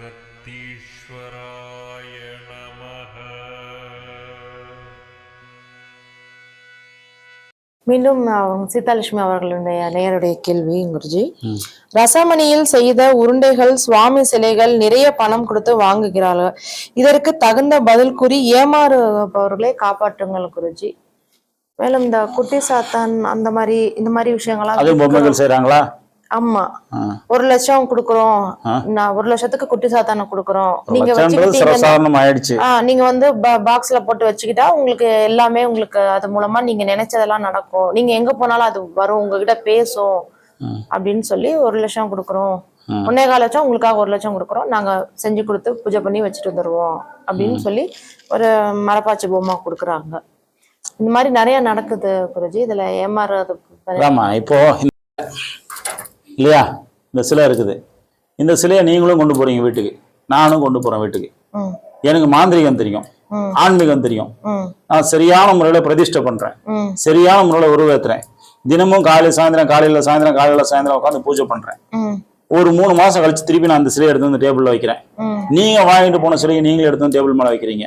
அகத்தீஸ்வராய நமः மீண்டும் அவங்க சீதாலட்சுமி அவர்களுடைய நேயருடைய கேள்வி குருஜி. ரசமணியில் செய்த உருண்டைகள் சுவாமி சிலைகள் நிறைய பணம் கொடுத்து வாங்குகிறார்கள். இதற்கு தகுந்த பதில் கூறி ஏமாறுபவர்களை காப்பாற்றுங்கள் குருஜி. மேலும் இந்த குட்டி சாத்தான் அந்த மாதிரி இந்த மாதிரி விஷயங்கள்லாம் அதுவும் பொம்மைகள் செய்றாங்களா? ஆமா. ஒரு லட்சம் கொடுக்குறோம். நான் ஒரு லட்சத்துக்கு குட்டி சாத்தானை கொடுக்குறோம். நீங்க ஆ நீங்க வந்து பாக்ஸ்ல போட்டு வச்சுக்கிட்டா உங்களுக்கு எல்லாமே உங்களுக்கு அது மூலமா நீங்க நினைச்சதெல்லாம் நடக்கும். நீங்க எங்க போனாலும் அது வரும். உங்ககிட்ட பேசும். அப்படின்னு சொல்லி ஒரு லட்சம் கொடுக்குறோம். ஒன்னே கால் லட்சம் உங்களுக்காக ஒரு லட்சம் கொடுக்குறோம். நாங்க செஞ்சு கொடுத்து பூஜை பண்ணி வச்சுட்டு வந்துருவோம். அப்படின்னு சொல்லி ஒரு மரப்பாச்சி பொம்மை கொடுக்குறாங்க. இந்த மாதிரி நிறைய நடக்குது குருஜி. இதுல ஏமாறுறது ஆமா. இப்போ இல்லையா? இந்த சிலை இருக்குது. இந்த சிலையை நீங்களும் கொண்டு போறீங்க வீட்டுக்கு. நானும் கொண்டு போறேன் வீட்டுக்கு. எனக்கு மாந்திரிகம் தெரியும். ஆன்மீகம் தெரியும். நான் சரியான முறையில் பிரதிஷ்டை பண்றேன். சரியான முறையில் உருவேத்துறேன். தினமும் காலை சாயந்தரம் காலையில சாயந்தரம் காலையில சாயந்தரம் உட்காந்து பூஜை பண்றேன். ஒரு மூணு மாசம் கழிச்சு திருப்பி நான் அந்த சிலையை எடுத்து வந்து டேபிள்ல வைக்கிறேன். நீங்க வாங்கிட்டு போன சிலையை நீங்களே எடுத்து வந்து டேபிள் மேல வைக்கிறீங்க.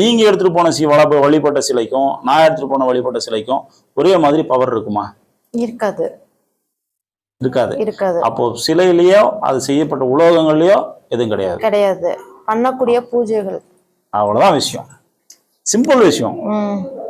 நீங்க எடுத்துட்டு போன சி வழிபட்ட சிலைக்கும் நான் எடுத்துட்டு போன வழிபட்ட சிலைக்கும் ஒரே மாதிரி பவர் இருக்குமா? இருக்காது. இருக்காது. இருக்காது. அப்போ சிலையிலயோ அது செய்யப்பட்ட உலோகங்கள்லயோ எதுவும் கிடையாது. கிடையாது. பண்ணக்கூடிய பூஜைகள். அவ்வளவுதான் விஷயம். சிம்பிள் விஷயம்.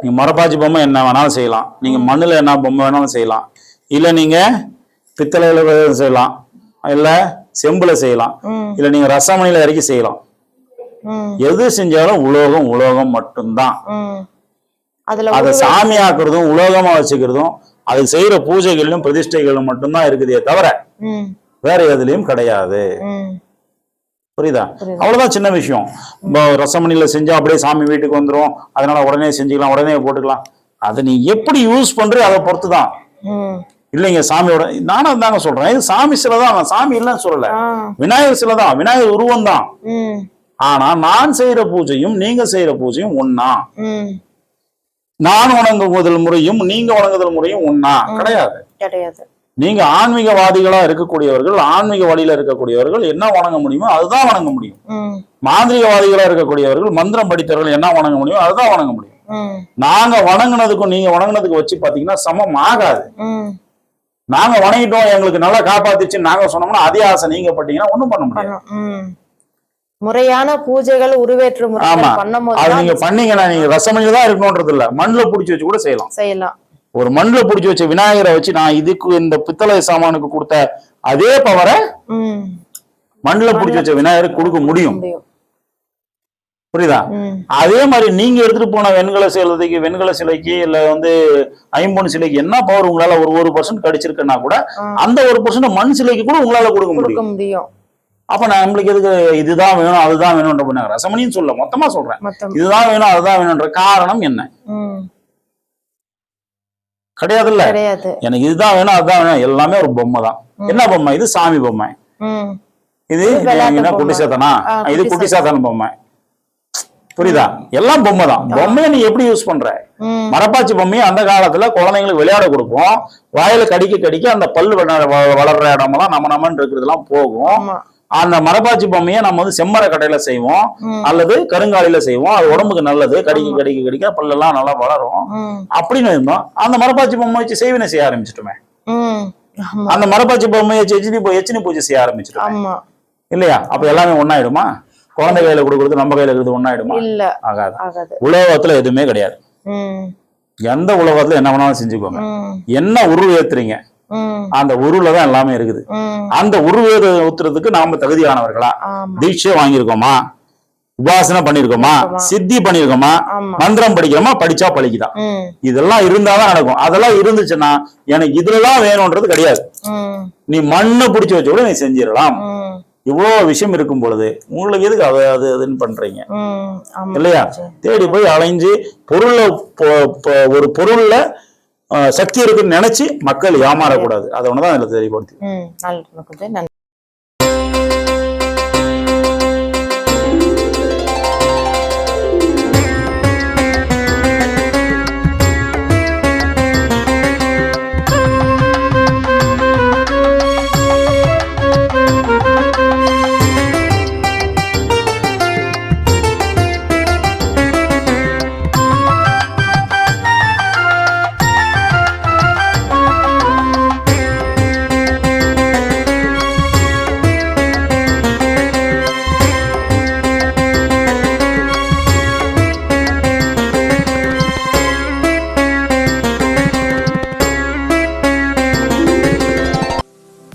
நீங்க மரப்பாச்சி பொம்மை என்ன வேணாலும் செய்யலாம். நீங்க மண்ணுல என்ன பொம்மை வேணாலும் செய்யலாம். இல்ல நீங்க பித்தளையில செய்யலாம். இல்ல செம்புல செய்யலாம். இல்ல நீங்க ரசமணியில இறக்கி செய்யலாம். எது செஞ்சாலும் உலோகம் உலோகம் மட்டும்தான். அதை உருவ- சாமியாக்குறதும் உலோகமா வச்சுக்கிறதும் அது செய்யற பூஜைகளிலும் பிரதிஷ்டைகளும் மட்டும்தான் இருக்குதே தவிர வேற எதுலயும் கிடையாது. புரியுதா. அவ்வளவுதான் சின்ன விஷயம். ரசமணியில செஞ்சா அப்படியே சாமி வீட்டுக்கு வந்துரும். அதனால உடனே செஞ்சுக்கலாம் உடனே போட்டுக்கலாம். அதை நீ எப்படி யூஸ் பண்ற அதை பொறுத்து தான் ம். இல்லைங்க சாமியோட நானும் தாங்க சொல்றேன். இது சாமி சிலை தான் சாமி இல்லைன்னு சொல்லல. விநாயகர் சிலை தான் விநாயகர் உருவம் தான் ஆனா நான் செய்யற பூஜையும் நீங்க செய்யற பூஜையும் ம். நான் வணங்குவதல் முறையும் நீங்க வணங்குதல் முறையும் ஒண்ணா. கிடையாது. கிடையாது. நீங்க ஆன்மீகவாதிகளா இருக்கக்கூடியவர்கள் ஆன்மீக வழியில இருக்கக்கூடியவர்கள் என்ன வணங்க முடியுமோ அதுதான் வணங்க முடியும். மாந்திரிகவாதிகளா இருக்கக்கூடியவர்கள் மந்திரம் படித்தவர்கள் என்ன வணங்க முடியும் அதுதான் வணங்க முடியும். நாங்க வணங்குனதுக்கும் நீங்க வணங்குனதுக்கு வச்சு பாத்தீங்கன்னா சமம் ஆகாது. நாங்க வணங்கிட்டோம் எங்களுக்கு நல்லா காப்பாத்திச்சு நாங்க சொன்னோம்னா அதே ஆசை நீங்க பட்டீங்கன்னா ஒண்ணும் பண்ண முடியாது. முறையான பூஜைகள் உருவேற்று அது நீங்க பண்ணீங்கன்னா நீங்க ரசமணியில தான் இருக்கணும்ன்றது இல்ல. மண்ணுல புடிச்சு வச்சு கூட செய்யலாம். செய்யலாம். ஒரு மண்ணுல புடிச்சு வச்ச விநாயகரை வச்சு நான் இதுக்கு இந்த பித்தளை சாமானுக்கு கொடுத்த அதே பவரை மண்ணுல புடிச்சு வச்ச விநாயகருக்கு கொடுக்க முடியும். புரியுதா? அதே மாதிரி நீங்க எடுத்துட்டு போன வெண்கல சிலைக்கு வெண்கல சிலைக்கு இல்ல வந்து ஐம்பொன் சிலைக்கு என்ன பவர் உங்களால ஒரு ஒரு பர்சன்ட் கிடைச்சிருக்குன்னா கூட. அந்த ஒரு பர்சன்ட் மண் சிலைக்கு கூட உங்களால கொடுக்க முடியும். அப்ப நான் நம்மளுக்கு எதுக்கு இதுதான் வேணும் அதுதான் வேணும்ன்ற ரசமணின்னு சொல்ல மொத்தமா சொல்றேன். இதுதான் வேணும் அதுதான் வேணும்ன்ற காரணம் என்ன? கிடையாது. எனக்கு இதுதான் வேணும் அதுதான் வேணும் எல்லாமே ஒரு பொம்மை தான். என்ன பொம்மை? இது சாமி பொம்மை. இது. குட்டி சாத்தானா? இது குட்டி சாத்தான பொம்மை. புரியுதா? எல்லாம் பொம்மை தான். பொம்மையை நீ எப்படி யூஸ் பண்ற? மரப்பாச்சி பொம்மையை அந்த காலத்துல குழந்தைங்களுக்கு விளையாட கொடுப்போம். வாயில கடிக்க கடிக்க அந்த பல்லு வளர்ற இடமெல்லாம் நம்ம நம்மன்னு இருக்கிறதெல்லாம் போகும். அந்த மரப்பாச்சி பொம்மையை நம்ம வந்து செம்மர கடையில செய்வோம். அல்லது கருங்காலில செய்வோம். அது உடம்புக்கு நல்லது. கடிக்க கடிக்க கடிக்க பல்லெல்லாம் நல்லா வளரும். அப்படின்னு இருந்தோம். அந்த மரப்பாச்சி பொம்மை வச்சு செய்வினை செய்ய ஆரம்பிச்சிட்டோமே. அந்த மரப்பாச்சி பொம்மையை வச்சு எச்சினி எச்சினி பூஜை செய்ய ஆரம்பிச்சிட்டோம். இல்லையா? அப்ப எல்லாமே ஒண்ணாயிடுமா? குழந்தை கையில கொடுக்கறது நம்ம கையில இருக்கிறது ஒண்ணாயிடுமா? இல்ல. ஆகாது. உலோகத்துல எதுவுமே கிடையாது. எந்த உலோகத்துல என்ன வேணாலும் செஞ்சுக்கோங்க. என்ன உருவ ஏத்துறீங்க? அந்த உருவுல தான் எல்லாமே இருக்குது. அந்த உருவேத ஊத்துறதுக்கு நாம தகுதியானவர்களா? தீட்சை வாங்கியிருக்கோமா? உபாசனை பண்ணிருக்கோமா. சித்தி பண்ணிருக்கோமா மந்திரம் படிக்கிறோமா? படிச்சா பழிக்குதான் இதெல்லாம் இருந்தாதான் நடக்கும். அதெல்லாம் இருந்துச்சுன்னா எனக்கு இதுலதான் வேணும்ன்றது கிடையாது. நீ மண்ணை பிடிச்சி வச்சு கூட நீ செஞ்சிடலாம். இவ்வளவு விஷயம் இருக்கும் பொழுது உங்களுக்கு எதுக்கு அது அது அதுன்னு பண்றீங்க? இல்லையா? தேடி போய் அலைஞ்சு பொருளை பொ- பொ- ஒரு பொருள்ல சக்தி இருக்குன்னு நினைச்சு மக்கள் ஏமாறக்கூடாது. அதை ஒண்ணுதான் இதுல தெரியப்படுத்தி.